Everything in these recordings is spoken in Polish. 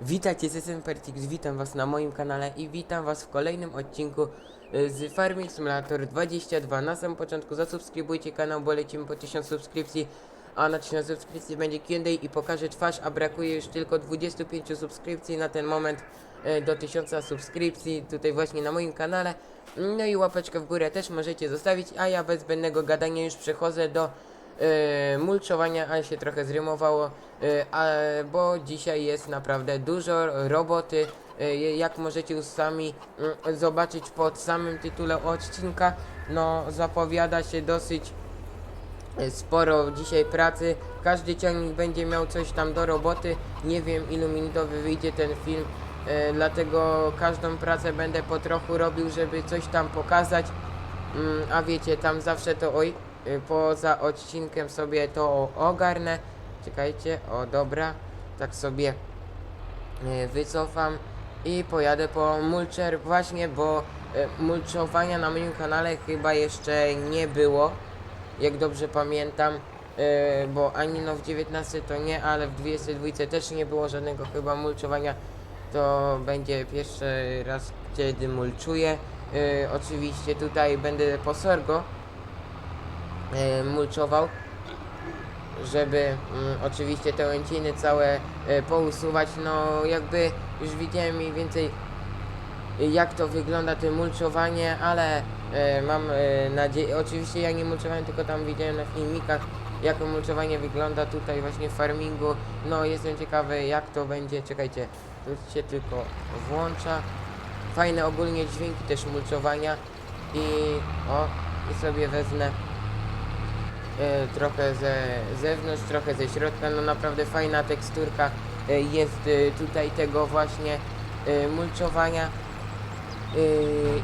Witajcie, jestem Pertix, witam was na moim kanale i witam was w kolejnym odcinku y, z Farming Simulator 22. Na samym początku zasubskrybujcie kanał, bo lecimy po 1000 subskrypcji, a na 1000 subskrypcji będzie Q&A i pokażę twarz, a brakuje już tylko 25 subskrypcji na ten moment y, do 1000 subskrypcji tutaj właśnie na moim kanale. No i łapeczkę w górę też możecie zostawić, a ja bez zbędnego gadania już przechodzę do e, mulczowania, ale się trochę zrymowało, e, a, bo dzisiaj jest naprawdę dużo roboty. E, jak możecie już sami mm, zobaczyć pod samym tytule odcinka, no zapowiada się dosyć sporo dzisiaj pracy. Każdy ciągnik będzie miał coś tam do roboty. Nie wiem ilu minutowy wyjdzie ten film, dlatego każdą pracę będę po trochu robił, żeby coś tam pokazać. Mm, a wiecie, tam zawsze to oj, poza odcinkiem sobie to ogarnę. Czekajcie, o dobra, tak sobie y, wycofam i pojadę po mulcher właśnie, bo y, mulczowania na moim kanale chyba jeszcze nie było, jak dobrze pamiętam. y, Bo ani no w 19 to nie, ale w 22 też nie było żadnego chyba mulczowania. To będzie pierwszy raz, kiedy mulczuję. Y, oczywiście tutaj będę po sorgo y, mulczował, żeby mm, oczywiście te łęciny całe y, pousuwać. No jakby już widziałem mniej więcej y, jak to wygląda to mulczowanie, ale y, mam y, nadzieję, oczywiście ja nie mulczowałem, tylko tam widziałem na filmikach jak mulczowanie wygląda tutaj właśnie w farmingu. No jestem ciekawy jak to będzie, czekajcie, tu się tylko włącza. Fajne ogólnie dźwięki też mulczowania i o, i sobie wezmę trochę ze zewnątrz, trochę ze środka, no naprawdę fajna teksturka e, jest e, tutaj tego właśnie e, mulczowania. E,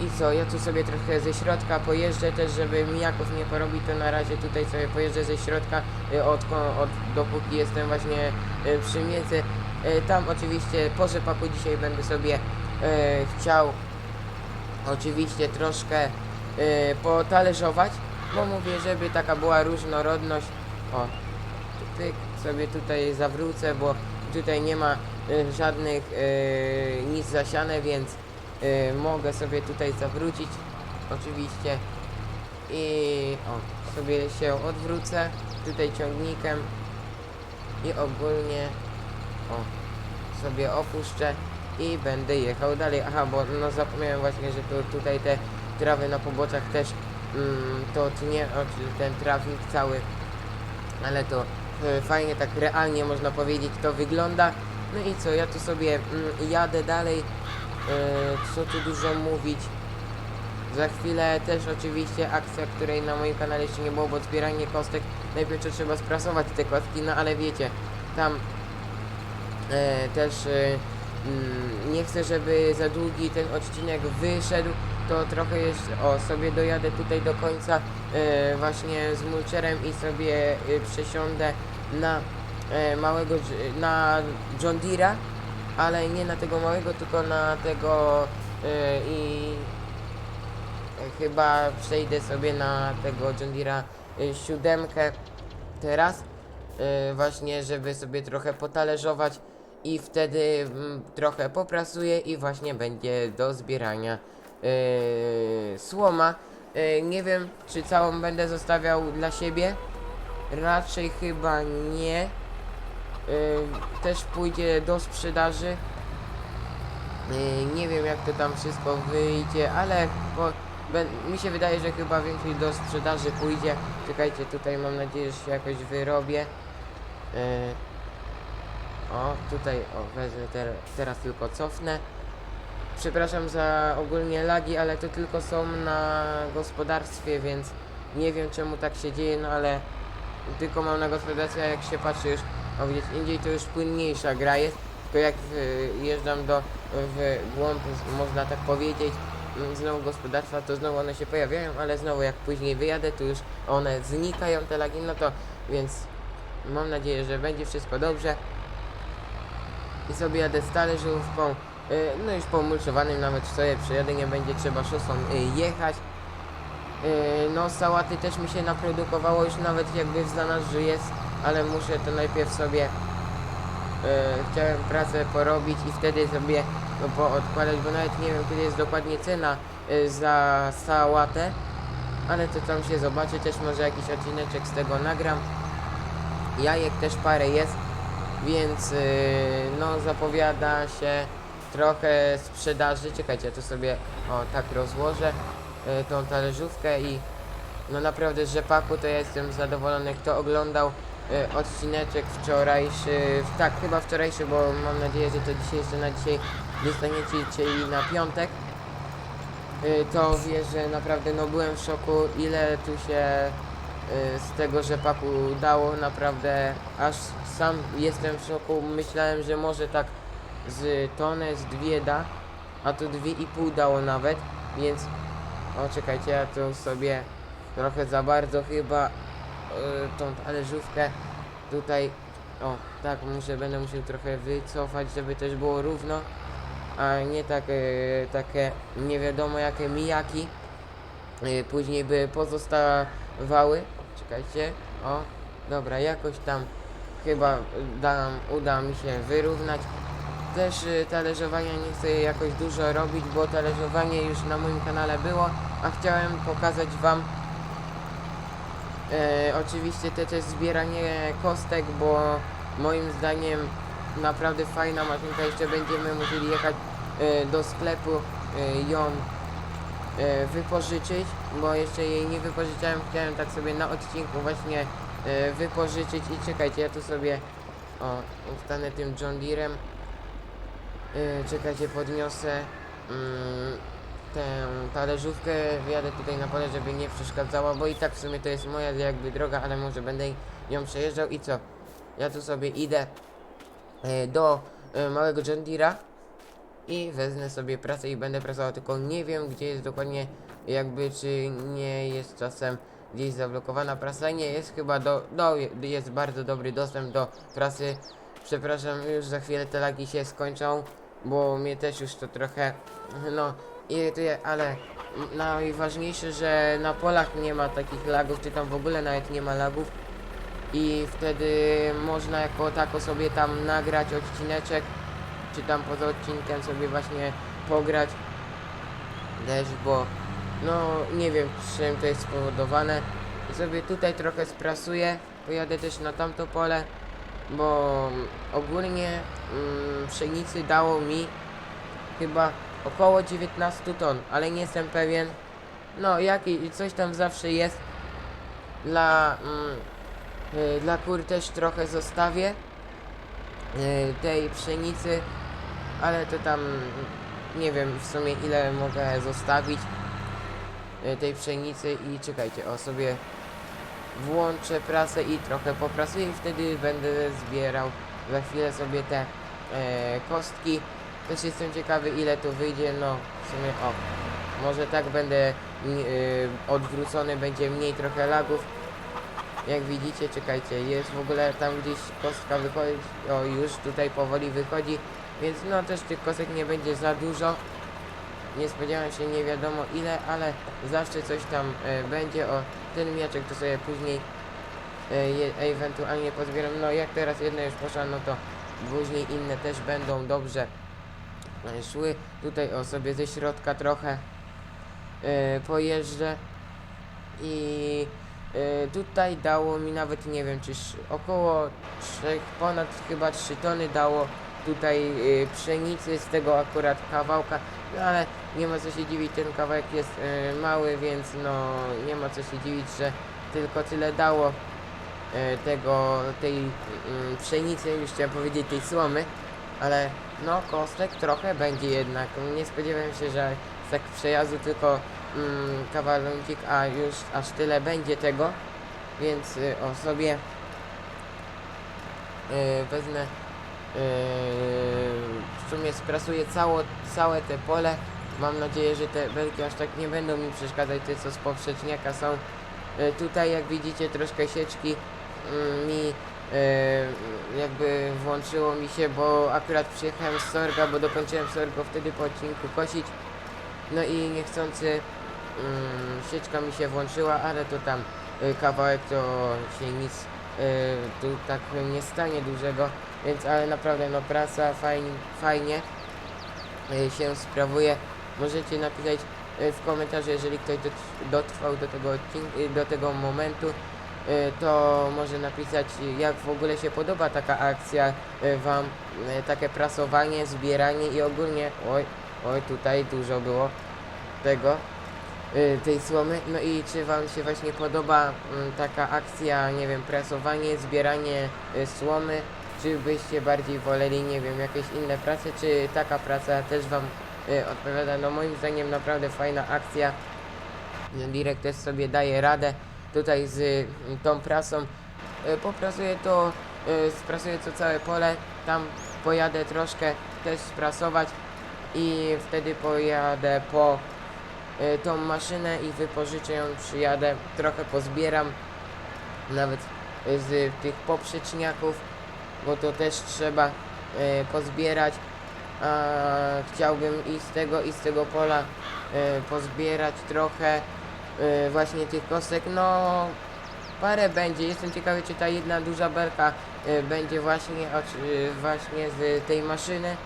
I co, ja tu sobie trochę ze środka pojeżdżę też, żeby mijaków nie porobić, to na razie tutaj sobie pojeżdżę ze środka, e, od, od, dopóki jestem właśnie e, przy miedzy. E, Tam oczywiście po rzepaku dzisiaj będę sobie e, chciał oczywiście troszkę e, potalerzować, bo mówię, żeby taka była różnorodność. O, tu pyk, sobie tutaj zawrócę, bo tutaj nie ma e, żadnych e, nic zasiane, więc e, mogę sobie tutaj zawrócić oczywiście i o, sobie się odwrócę tutaj ciągnikiem i ogólnie o, sobie opuszczę i będę jechał dalej. Aha, bo no zapomniałem właśnie, że tu, tutaj te trawy na poboczach też to tnie, o, czyli ten trawnik cały, ale to e, fajnie tak realnie można powiedzieć to wygląda. No i co, ja tu sobie mm, jadę dalej, e, co tu dużo mówić. Za chwilę też oczywiście akcja, której na moim kanale jeszcze nie było, bo zbieranie kostek. Najpierw to trzeba sprasować te kostki, no ale wiecie, tam e, też mm, nie chcę, żeby za długi ten odcinek wyszedł, to trochę jeszcze, o, sobie dojadę tutaj do końca e, właśnie z mulcherem i sobie e, przesiądę na e, małego, na John Deere'a, ale nie na tego małego, tylko na tego i chyba przejdę sobie na tego John Deere'a siódemkę teraz właśnie, żeby sobie trochę potalerzować i wtedy mm, trochę poprasuję i właśnie będzie do zbierania e, słoma. E, nie wiem, czy całą będę zostawiał dla siebie. Raczej chyba nie. E, też pójdzie do sprzedaży. E, nie wiem jak to tam wszystko wyjdzie, ale po, mi się wydaje, że chyba więcej do sprzedaży pójdzie. Czekajcie, tutaj mam nadzieję, że się jakoś wyrobię. E, o, tutaj, o, wezmę ter, teraz tylko cofnę. Przepraszam za ogólnie lagi, ale to tylko są na gospodarstwie, więc nie wiem czemu tak się dzieje, no ale tylko mam na gospodarstwie, a jak się patrzy już, o gdzieś indziej to już płynniejsza gra jest, tylko jak y, jeżdżam do, w głąb, można tak powiedzieć, mm, znowu gospodarstwa, to znowu one się pojawiają, ale znowu jak później wyjadę, to już one znikają, te lagi, no to, więc mam nadzieję, że będzie wszystko dobrze sobie jadę z talerzówką, y, no już po mulczowanym nawet sobie przejadę, nie będzie trzeba szosą y, jechać. Y, No sałaty też mi się naprodukowało już nawet jakby w zanadrzu jest, ale muszę to najpierw sobie chciałem pracę porobić i wtedy sobie no, poodkładać, bo nawet nie wiem kiedy jest dokładnie cena e, za sałatę, ale to tam się zobaczy, też może jakiś odcineczek z tego nagram. Jajek też parę jest, więc y, no zapowiada się trochę sprzedaży. Czekajcie, ja to sobie o tak rozłożę y, tą talerzówkę i no naprawdę rzepaku to ja jestem zadowolony. Kto oglądał y, odcineczek wczorajszy, tak chyba wczorajszy, bo mam nadzieję, że to dzisiejszy na dzisiaj dostaniecie, czyli na piątek. To wie, że naprawdę no byłem w szoku, ile tu się z tego rzepaku dało, naprawdę aż sam jestem w szoku, myślałem, że może tak z tonę, z dwie da, a tu dwie i pół dało nawet, więc o czekajcie, ja tu sobie trochę za bardzo chyba y, tą talerzówkę tutaj, o tak, muszę, będę musiał trochę wycofać, żeby też było równo, a nie tak, y, takie nie wiadomo jakie mijaki y, później by pozostawały. Czekajcie, o, dobra, jakoś tam chyba dam, uda mi się wyrównać. Też y, talerzowania nie chcę jakoś dużo robić, bo talerzowanie już na moim kanale było, a chciałem pokazać Wam e, oczywiście te też zbieranie kostek, bo moim zdaniem naprawdę fajna maszynka, jeszcze będziemy musieli jechać e, do sklepu e, ją e, wypożyczyć, bo jeszcze jej nie wypożyczałem, chciałem tak sobie na odcinku właśnie e, wypożyczyć. I czekajcie, ja tu sobie o, ustanę tym John Deerem e, czekajcie, podniosę mm, tę talerzówkę, wjadę tutaj na pole, żeby nie przeszkadzała, bo i tak w sumie to jest moja jakby droga, ale może będę ją przejeżdżał. I co? Ja tu sobie idę do małego John Deere'a i wezmę sobie pracę i będę pracował, tylko nie wiem gdzie jest dokładnie jakby czy nie jest czasem gdzieś zablokowana prasa, nie jest chyba do, do jest bardzo dobry dostęp do prasy. Przepraszam już za chwilę te lagi się skończą bo mnie też już to trochę no irytuje, ale najważniejsze, że na polach nie ma takich lagów, czy tam w ogóle nawet nie ma lagów. I wtedy można jako tako sobie tam nagrać odcineczek czy tam poza odcinkiem sobie właśnie pograć też, bo no nie wiem czym to jest spowodowane i sobie tutaj trochę sprasuję, pojadę też na tamto pole bo ogólnie mm, pszenicy dało mi chyba około 19 ton, ale nie jestem pewien. No, jaki, coś tam zawsze jest. Dla, mm, y, dla kur też trochę zostawię y, tej pszenicy, ale to tam nie wiem w sumie ile mogę zostawić y, tej pszenicy i czekajcie, o sobie włączę prasę i trochę poprasuję i wtedy będę zbierał za chwilę sobie te e, kostki. Też jestem ciekawy ile to wyjdzie, no w sumie o, może tak będę y, odwrócony, będzie mniej trochę lagów. Jak widzicie, czekajcie, jest w ogóle tam gdzieś kostka wychodzi, o już tutaj powoli wychodzi, więc no też tych kostek nie będzie za dużo. Nie spodziewałem się nie wiadomo ile, ale zawsze coś tam e, będzie. O ten mieczek to sobie później e, ewentualnie pozbieram. No jak teraz jedna już poszła, no to później inne też będą dobrze e, szły. Tutaj o sobie ze środka trochę pojeżdżę i tutaj dało mi nawet nie wiem czy około 3, ponad chyba 3 tony dało tutaj e, pszenicy z tego akurat kawałka, no ale nie ma co się dziwić, ten kawałek jest e, mały, więc no nie ma co się dziwić, że tylko tyle dało e, tego, tej pszenicy, już chciałem powiedzieć tej słomy, ale no kostek trochę będzie jednak. Nie spodziewałem się, że tak przejazdu tylko mm, a już aż tyle będzie tego, więc y, o sobie y, wezmę y, w sumie sprasuję cało, całe te pole. Mam nadzieję, że te belki aż tak nie będą mi przeszkadzać, te co z poprzeczniaka są. Y, tutaj jak widzicie troszkę sieczki mm, mi y, jakby włączyło mi się, bo akurat przyjechałem z Sorga, bo dokończyłem Sorgo wtedy po odcinku kosić. No i niechcący mm, sieczka mi się włączyła, ale to tam kawałek to się nic tu tak nie stanie dużego. więc ale naprawdę no praca fajnie, y, się sprawuje. Możecie napisać y, w komentarzu, jeżeli ktoś dot- dotrwał do tego odcinku, y, do tego momentu, y, to może napisać y, jak w ogóle się podoba taka akcja y, wam, y, takie prasowanie, zbieranie i ogólnie, oj, oj tutaj dużo było tego, y, tej słomy, no i czy wam się właśnie podoba mm, taka akcja, nie wiem, prasowanie, zbieranie y, słomy, czy byście bardziej woleli, nie wiem, jakieś inne prace, czy taka praca też wam y, odpowiada, no moim zdaniem naprawdę fajna akcja, Direk też sobie daje radę tutaj z y, tą prasą, y, poprasuję to, y, sprasuję to całe pole, tam pojadę troszkę też sprasować i wtedy pojadę po y, tą maszynę i wypożyczę ją, przyjadę, trochę pozbieram nawet y, z tych poprzeczniaków, bo to też trzeba y, pozbierać. A chciałbym i z tego i z tego pola pozbierać trochę właśnie tych kostek. No parę będzie. Jestem ciekawy czy ta jedna duża belka będzie właśnie, właśnie z tej maszyny,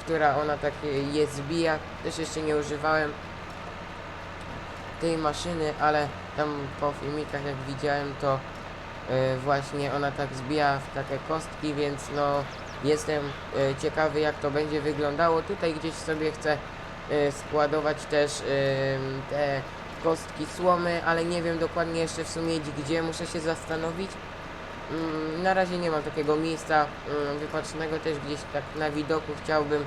która ona tak je zbija. Też jeszcze nie używałem tej maszyny, ale tam po filmikach jak widziałem to y, właśnie ona tak zbija w takie kostki, więc no jestem y, ciekawy jak to będzie wyglądało. Tutaj gdzieś sobie chcę y, składować też te kostki słomy, ale nie wiem dokładnie jeszcze w sumie gdzie, muszę się zastanowić. Mm, Na razie nie mam takiego miejsca mm, wypatrzonego też gdzieś tak na widoku chciałbym,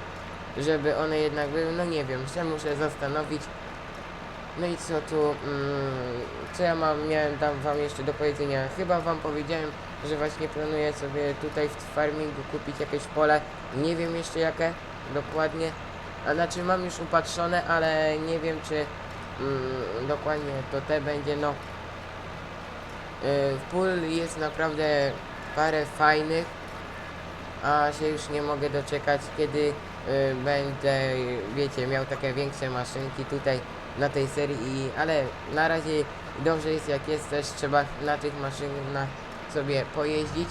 żeby one jednak były, no nie wiem, się muszę zastanowić. No i co tu, mm, co ja mam, miałem tam wam jeszcze do powiedzenia, chyba wam powiedziałem, że właśnie planuję sobie tutaj w farmingu kupić jakieś pole, nie wiem jeszcze jakie dokładnie, a znaczy mam już upatrzone, ale nie wiem czy mm, dokładnie to te będzie, no. Y, pól jest naprawdę parę fajnych, a się już nie mogę doczekać, kiedy y, będę, wiecie, miał takie większe maszynki tutaj na tej serii, i, ale na razie dobrze jest jak jest, też trzeba na tych maszynach sobie pojeździć,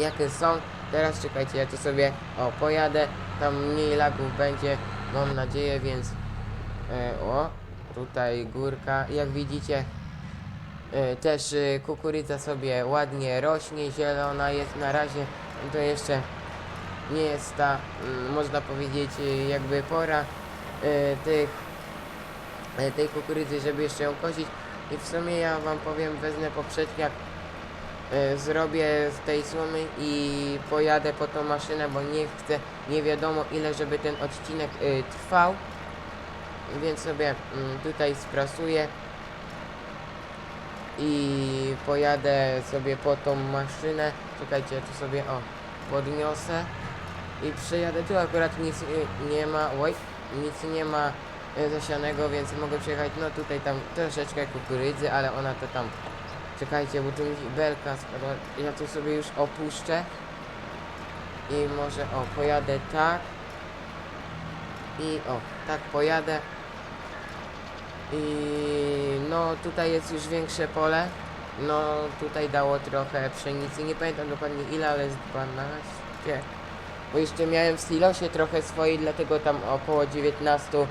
jakie są. Teraz czekajcie, ja tu sobie, o, pojadę, tam mniej lagów będzie, mam nadzieję, więc, y, o, tutaj górka, jak widzicie, y, też y, kukurydza sobie ładnie rośnie, zielona jest na razie, to jeszcze nie jest ta, mm, można powiedzieć, y, jakby pora y, tych, tej kukurydzy, żeby jeszcze ją kosić. I w sumie ja wam powiem, wezmę poprzedniak, y, zrobię z tej słomy i pojadę po tą maszynę, bo nie chcę, nie wiadomo ile, żeby ten odcinek y, trwał. Więc sobie mm, tutaj sprasuję i pojadę sobie po tą maszynę. Czekajcie, tu sobie o podniosę i przejadę. Tu akurat nic nie ma, oj, nic nie ma zasianego, więc mogę przejechać. No tutaj tam troszeczkę kukurydzy, ale ona to tam. Czekajcie, bo tu mi belka spadła. Ja tu sobie już opuszczę i może o pojadę tak i o tak pojadę. I no tutaj jest już większe pole. No tutaj dało trochę pszenicy. Nie pamiętam dokładnie ile, ale jest 12. Bo jeszcze miałem w silosie trochę swojej, dlatego tam około 19.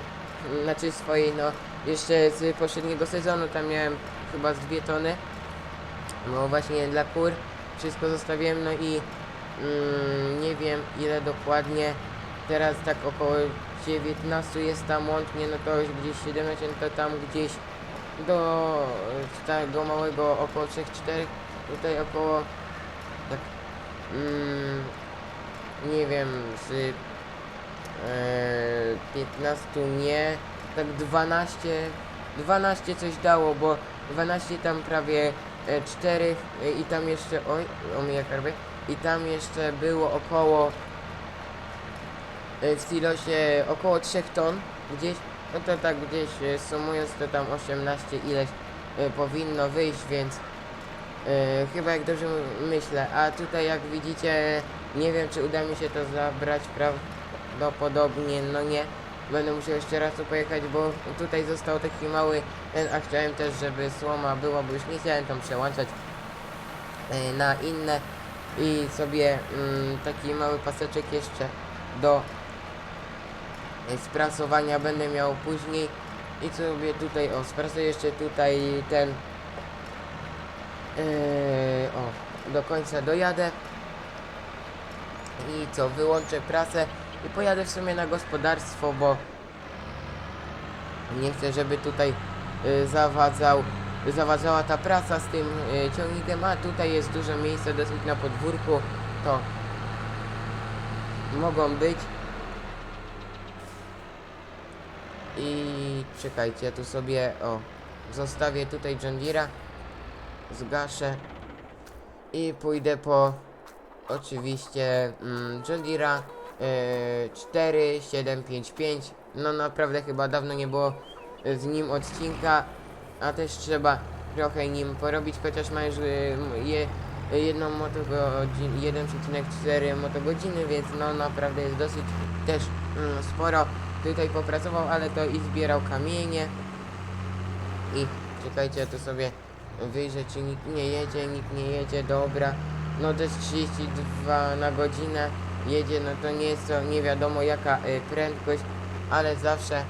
Znaczy swojej, no jeszcze z poprzedniego sezonu tam miałem chyba z 2 tony. No właśnie dla kur. Wszystko zostawiłem, no i mm, nie wiem ile dokładnie. Teraz tak około 19 jest tam łącznie, no to gdzieś 17, no to tam gdzieś do tego małego około 3-4, tutaj około tak mm, nie wiem z 15 nie, tak 12 12 coś dało, bo 12 tam prawie e, 4 e, i tam jeszcze oj, omijak karby i tam jeszcze było około e, w silosie około 3 ton gdzieś, no to tak gdzieś e, sumując to tam 18 ileś e, powinno wyjść, więc e, chyba jak dobrze myślę, a tutaj jak widzicie nie wiem czy uda mi się to zabrać prawdopodobnie, no nie. Będę musiał jeszcze raz tu pojechać, bo tutaj został taki mały ten, a chciałem też żeby słoma była, bo już nie chciałem tam przełączać e, na inne. I sobie mm, taki mały paseczek jeszcze do e, sprasowania będę miał później. I sobie tutaj o sprasuję jeszcze tutaj ten e, o do końca dojadę. I co wyłączę prasę i pojadę w sumie na gospodarstwo bo nie chcę żeby tutaj y, zawadzał zawadzała ta prasa z tym y, ciągnikiem, a tutaj jest dużo miejsca dosyć na podwórku, to mogą być. I czekajcie, ja tu sobie, o, zostawię tutaj John zgaszę i pójdę po oczywiście mm, 4755. No naprawdę chyba dawno nie było z nim odcinka, a też trzeba trochę nim porobić, chociaż ma już y, je, jedną motogodzinę, 1,4 motogodziny, więc no naprawdę jest dosyć też mm, sporo tutaj popracował, ale to i zbierał kamienie. I czekajcie, tu sobie wyjrzę, czy nikt nie jedzie, nikt nie jedzie, dobra, no to jest 32 na godzinę jedzie, no to nie jest to nie wiadomo jaka y, prędkość, ale zawsze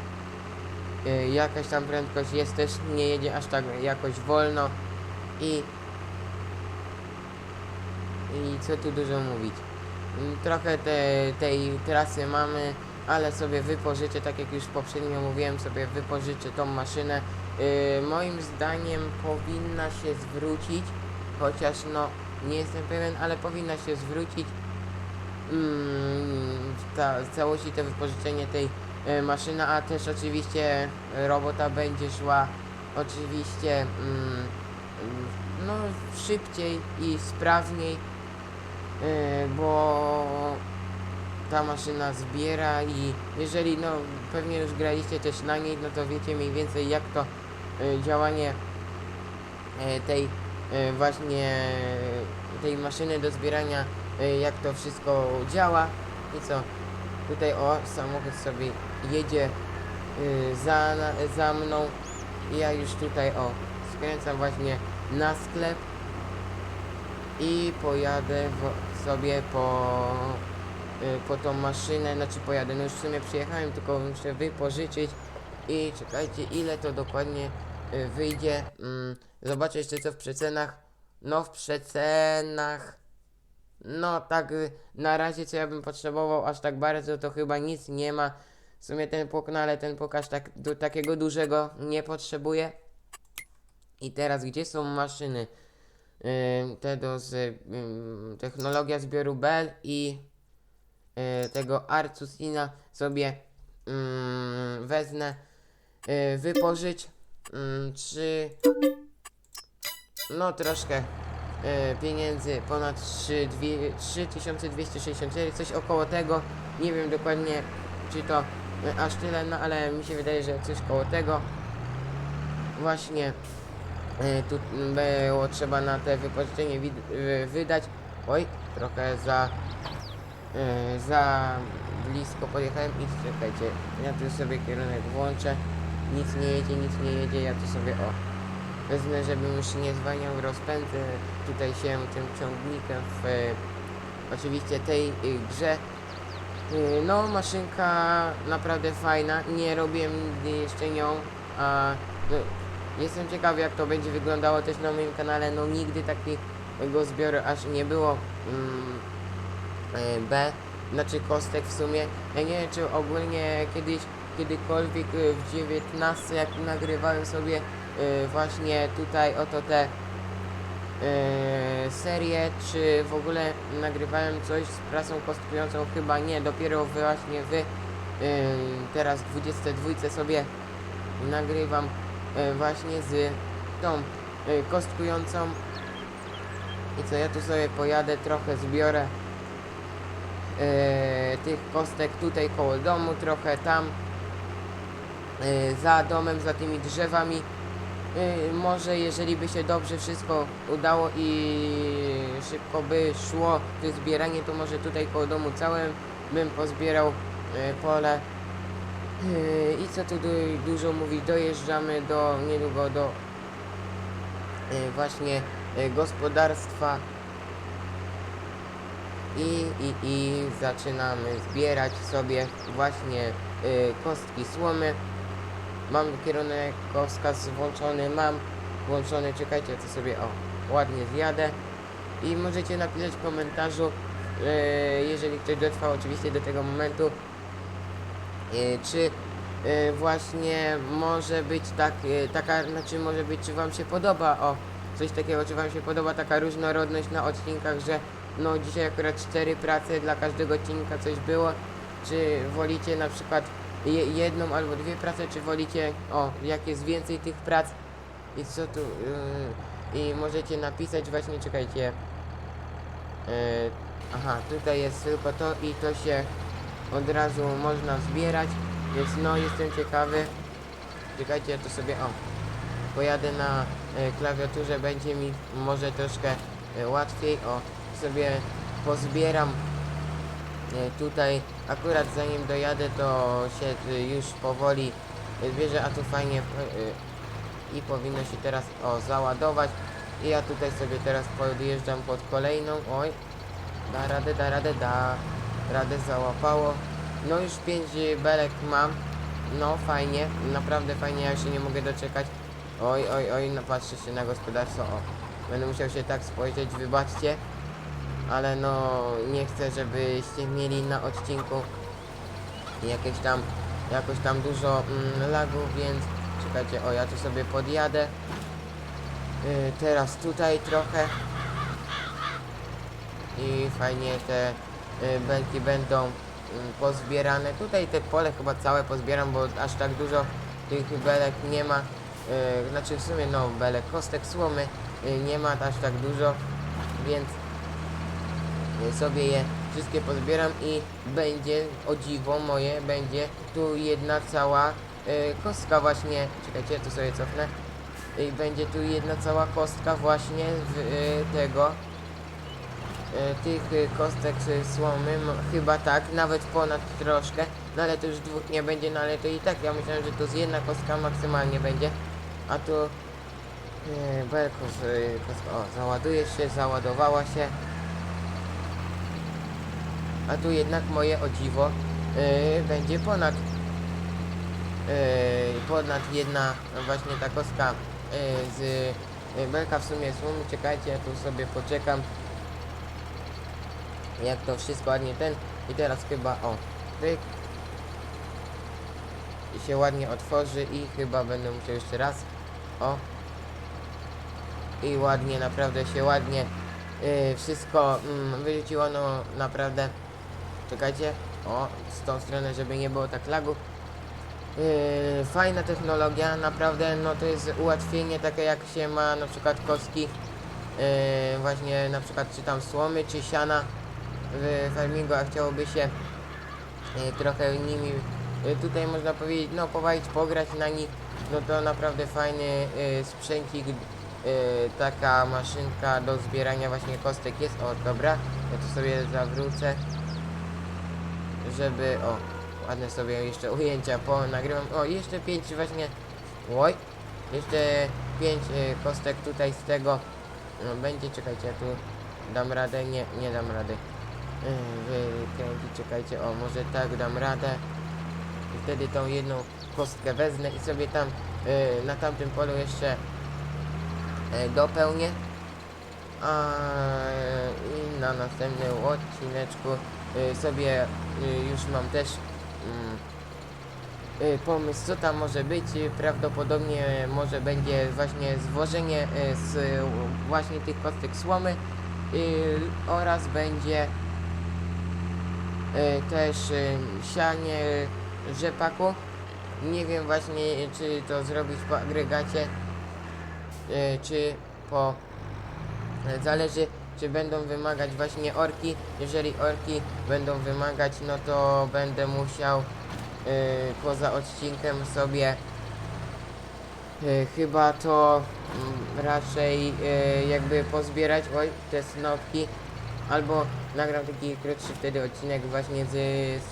y, jakaś tam prędkość jest też, nie jedzie aż tak jakoś wolno i i co tu dużo mówić. Mm, Trochę te, tej trasy mamy, ale sobie wypożyczę, tak jak już poprzednio mówiłem, sobie wypożyczę tą maszynę. Yy, moim zdaniem powinna się zwrócić, chociaż no nie jestem pewien, ale powinna się zwrócić ta, w całości to wypożyczenie tej e, maszyny, a też oczywiście e, robota będzie szła oczywiście mm, no, szybciej i sprawniej, e, bo ta maszyna zbiera i jeżeli no pewnie już graliście też na niej, no to wiecie mniej więcej jak to działanie tej właśnie tej maszyny do zbierania jak to wszystko działa. I co? Tutaj o samochód sobie jedzie y, za, za mną. I ja już tutaj o skręcam właśnie na sklep. I pojadę sobie po y, po tą maszynę, znaczy pojadę, no już w sumie przyjechałem, tylko muszę wypożyczyć. I czekajcie ile to dokładnie y, wyjdzie, mm, zobaczę jeszcze co w przecenach, no w przecenach no tak y, na razie co ja bym potrzebował aż tak bardzo to chyba nic nie ma. W sumie ten płok, no ale ten płok aż tak do takiego dużego nie potrzebuje. I teraz gdzie są maszyny? Ym, te do z, ym, technologia zbioru Bell i y, tego Arcusina sobie ym, wezmę y, wypożyć ym, trzy no troszkę pieniędzy, ponad 3, dwie- 3264, coś około tego. Nie wiem dokładnie, czy to e, aż tyle, no ale mi się wydaje, że coś koło tego. Właśnie e, tu było trzeba na te wypożyczenie e, wydać. Oj, trochę za, e, za blisko podjechałem i czekajcie, ja tu sobie kierunek włączę. Nic nie jedzie, nic nie jedzie, ja tu sobie o Wezmę, żebym już nie zwalniał rozpędu tutaj się tym ciągnikiem w oczywiście tej y, grze. Y, no, maszynka naprawdę fajna. Nie robiłem nigdy jeszcze nią, a no, jestem ciekaw jak to będzie wyglądało też na moim kanale. No, nigdy takiego zbioru aż nie było. Mm, e, B, znaczy kostek w sumie. Ja nie wiem, czy ogólnie kiedyś, kiedykolwiek y, w 19 jak nagrywałem sobie y, właśnie tutaj oto te y, serię, czy w ogóle nagrywałem coś z prasą kostkującą, chyba nie, dopiero właśnie wy y, teraz w 22 sobie nagrywam y, właśnie z tą y, kostkującą i co ja tu sobie pojadę, trochę zbiorę tych kostek tutaj koło domu, trochę tam za domem, za tymi drzewami. E, może jeżeli by się dobrze wszystko udało i szybko by szło to zbieranie, to może tutaj koło domu całym bym pozbierał e, pole. E, I co tu du- dużo mówić, dojeżdżamy do niedługo do właśnie gospodarstwa i, i, i zaczynamy zbierać sobie właśnie y, kostki słomy. Mam kierunek wskaz włączony, mam włączony, czekajcie, to sobie o, ładnie zjadę. I możecie napisać w komentarzu, y, jeżeli ktoś dotrwał oczywiście do tego momentu, y, czy y, właśnie może być tak, taka, znaczy może być, czy wam się podoba, o, coś takiego, czy wam się podoba taka różnorodność na odcinkach, że no dzisiaj akurat cztery prace dla każdego odcinka coś było, czy wolicie na przykład je, jedną albo dwie prace, czy wolicie, o, jak jest więcej tych prac i co tu, yy, i możecie napisać właśnie, czekajcie, yy, aha, tutaj jest tylko to i to się od razu można zbierać, więc no jestem ciekawy, czekajcie, ja to sobie, o, pojadę na e, klawiaturze, będzie mi może troszkę e, łatwiej, o, sobie pozbieram tutaj, akurat zanim dojadę, to się e, już powoli e, bierze, a tu fajnie e, i powinno się teraz, o, załadować i ja tutaj sobie teraz podjeżdżam pod kolejną, oj, da radę, da radę, da radę, załapało, no już 5 belek mam, no fajnie, naprawdę fajnie, ja się nie mogę doczekać. Oj, oj, oj, no patrzę się na gospodarstwo, o. Będę musiał się tak spojrzeć, wybaczcie. Ale no, nie chcę, żebyście mieli na odcinku jakieś tam, jakoś tam dużo mm, lagów, więc czekajcie, o, ja tu sobie podjadę. Yy, teraz tutaj trochę. I fajnie te y, belki będą mm, pozbierane. Tutaj te pole chyba całe pozbieram, bo aż tak dużo tych belek nie ma. Y, znaczy w sumie no belek, kostek słomy y, nie ma aż tak dużo, więc y, sobie je wszystkie pozbieram i będzie, o dziwo moje, będzie tu jedna cała y, kostka właśnie, czekajcie, tu sobie cofnę, i będzie tu jedna cała kostka właśnie w, y, tego e, tych y, kostek y, słomy, chyba tak, nawet ponad troszkę, no ale to już dwóch nie będzie, no ale to i tak, ja myślałem, że to z jedna kostka maksymalnie będzie, a tu yy, belko y, o, załaduje się, załadowała się, a tu jednak moje o dziwo y, będzie ponad yy, ponad jedna właśnie ta kostka yy, z yy, belka w sumie słomy, czekajcie, ja tu sobie poczekam jak to wszystko ładnie ten. I teraz chyba o pyk. I się ładnie otworzy i chyba będę musiał jeszcze raz o. I ładnie naprawdę się ładnie yy, wszystko mm, wyrzuciło no naprawdę czekajcie. O z tą stronę żeby nie było tak lagów Yy, fajna technologia, naprawdę, no to jest ułatwienie takie jak się ma na przykład kostki, yy, właśnie na przykład czy tam słomy, czy siana w farmingu, a chciałoby się yy, trochę nimi, yy, tutaj można powiedzieć, no powalić, pograć na nich, no to naprawdę fajny yy, sprzęcik, yy, taka maszynka do zbierania właśnie kostek jest, o dobra, ja to sobie zawrócę, żeby, o, ładne sobie jeszcze ujęcia po nagrywam. O, jeszcze pięć właśnie. Oj, jeszcze pięć y, kostek tutaj z tego no, będzie. Czekajcie, ja tu dam radę. Nie, nie dam rady. Yy, Wykręcić, czekajcie, o, może tak dam radę. I wtedy tą jedną kostkę wezmę i sobie tam y, na tamtym polu jeszcze y, dopełnię. A i na następnym odcineczku y, sobie y, już mam też mm, y, pomysł, co tam może być. Y, Prawdopodobnie może będzie właśnie zwożenie y, z y, właśnie tych kostek słomy y, oraz będzie y, też y, sianie rzepaku. Nie wiem właśnie, czy to zrobić po agregacie, y, czy po Zależy, czy będą wymagać właśnie orki. Jeżeli orki będą wymagać, no to będę musiał y, poza odcinkiem sobie y, chyba to mm, raczej y, jakby pozbierać, oj, te snopki, albo nagram taki krótszy wtedy odcinek właśnie z, z,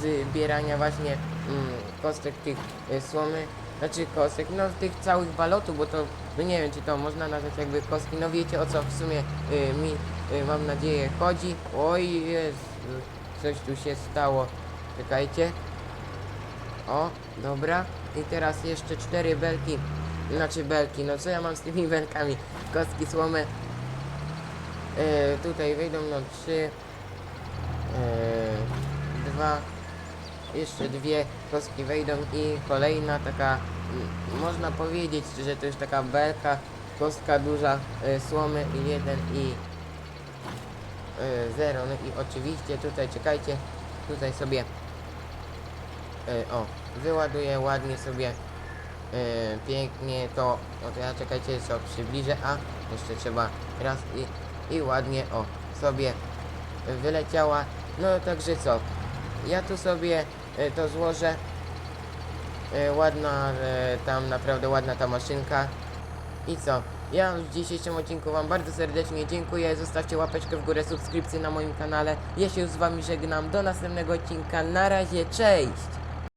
z zbierania właśnie mm, kostek tych y, słomy, znaczy kostek, no tych całych balotów, bo to, no nie wiem czy to można nazwać jakby kostki, no wiecie o co w sumie y, mi y, mam nadzieję, chodzi. Oj, jest, coś tu się stało. Czekajcie. O, dobra. I teraz jeszcze cztery belki. Znaczy belki, no co ja mam z tymi belkami? Kostki słomy. E, tutaj wyjdą no trzy. E, dwa. Jeszcze dwie kostki wejdą i kolejna taka, można powiedzieć, że to już taka belka, kostka duża, e, słomy i jeden i e, zero. No i oczywiście tutaj, czekajcie, tutaj sobie e, o, wyładuję ładnie sobie e, pięknie to, o to ja czekajcie, co przybliżę, a jeszcze trzeba raz i, i ładnie, o, sobie wyleciała, no także co, ja tu sobie to złożę, e, ładna, e, tam naprawdę ładna ta maszynka. I co, ja w dzisiejszym odcinku wam bardzo serdecznie dziękuję, zostawcie łapeczkę w górę, subskrypcję na moim kanale, ja się już z wami żegnam, do następnego odcinka, na razie, cześć!